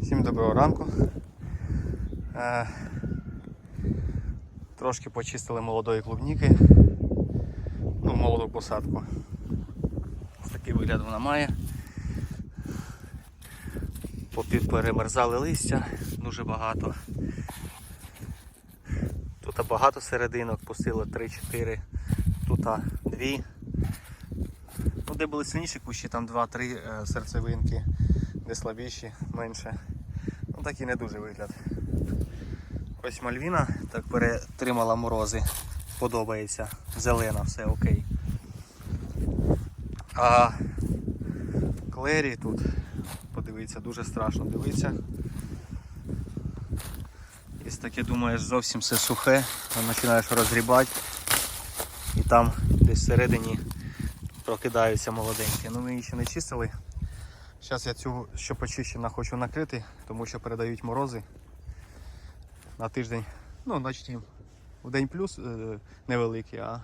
Всім доброго ранку. Е, трошки почистили молодої клубніки. Ну, молоду посадку. Ось такий вигляд вона має. Перемерзали листя дуже багато. Тут багато серединок, пустило 3-4, тут 2. Ну, де були сильніші кущі, там 2-3 е, серцевинки, де слабіші, менше. Ну так і не дуже вигляд. Ось Мальвіна так перетримала морози. Подобається. Зелена, все окей. А Клері тут, подивіться, дуже страшно дивиться. Якщо таке думаєш, зовсім все сухе, починаєш розгрібати і там десь всередині прокидаються молоденькі. Ну ми її ще не чистили. Зараз я цю, що почищена, хочу накрити, тому що передають морози на тиждень. Ну, значить, в день плюс е, невеликий, а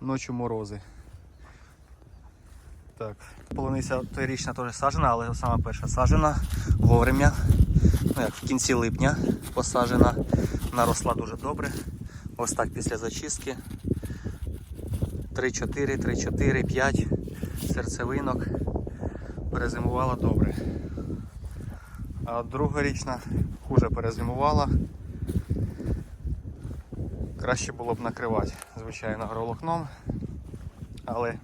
ночі морози. Так, полуниця торічна теж сажена, але сама перша сажена вовремя. Ну, як в кінці липня посажена. Наросла дуже добре. Ось так після зачистки. 3-4, 3-4, 5 серцевинок. Перезимувала добре. А другорічна хуже перезимувала. Краще було б накривати, звичайно, агроволокном. Але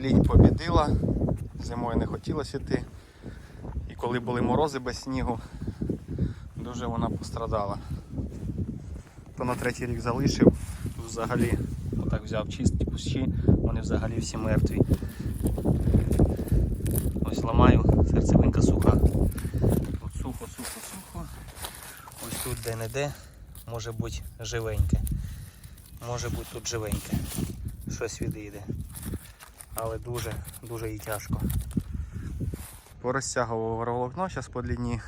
лінь побідила, зимою не хотілося йти. І коли були морози без снігу, дуже вона пострадала. То на третій рік залишив, взагалі отак взяв чисті кущі, вони взагалі всі мертві. Ось ламаю, серцевинка суха. Тут сухо, сухо, сухо. Ось тут де-не-де може бути живеньке. Може бути тут живеньке. Щось відійде. Але дуже, дуже і тяжко. Порозтягував волокно, зараз по длині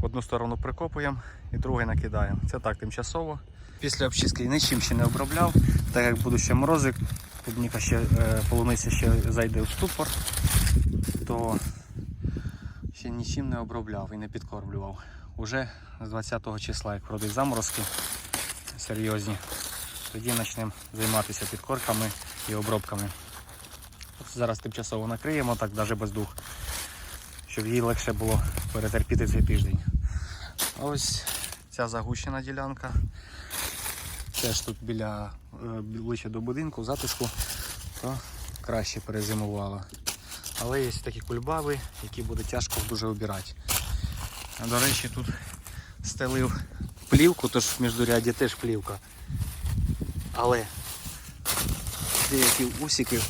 одну сторону прикопуємо і другу накидаємо. Це так тимчасово. Після обчистки нічим ще не обробляв, так як будуть ще морози, клубніка ще е, полуниця ще зайде в ступор, то ще нічим не обробляв і не підкормлював. Уже з 20 числа, як пройдуть заморозки серйозні, тоді почнемо займатися підкорками і обробками. Зараз тимчасово накриємо, так навіть без дух, щоб їй легше було перетерпіти цей тиждень. Ось ця загущена ділянка. Теж тут біля е, ближче до будинку, затишку, то краще перезимувала. Але є такі кульбаби, які буде тяжко дуже обирати. А, До речі, тут стелив плівку, тож в міждуряді теж плівка. Але деякі усики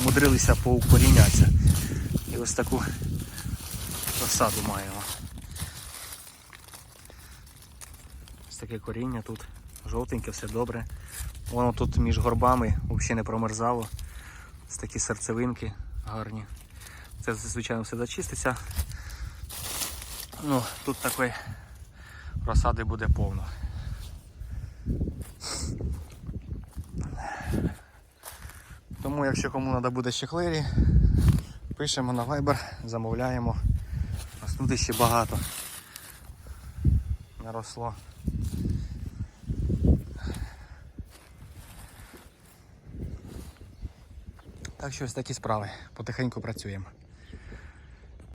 умудрилися поукорінятися. І ось таку розсаду маємо. Ось таке коріння тут. Жовтеньке, все добре. Воно тут між горбами взагалі не промерзало. Ось такі серцевинки гарні. Це звичайно все зачиститься. Ну, тут такої розсади буде повно. Тому якщо кому треба буде ще клері, пишемо на Viber, замовляємо. Нас тут ще багато наросло. Так що ось такі справи. Потихеньку працюємо.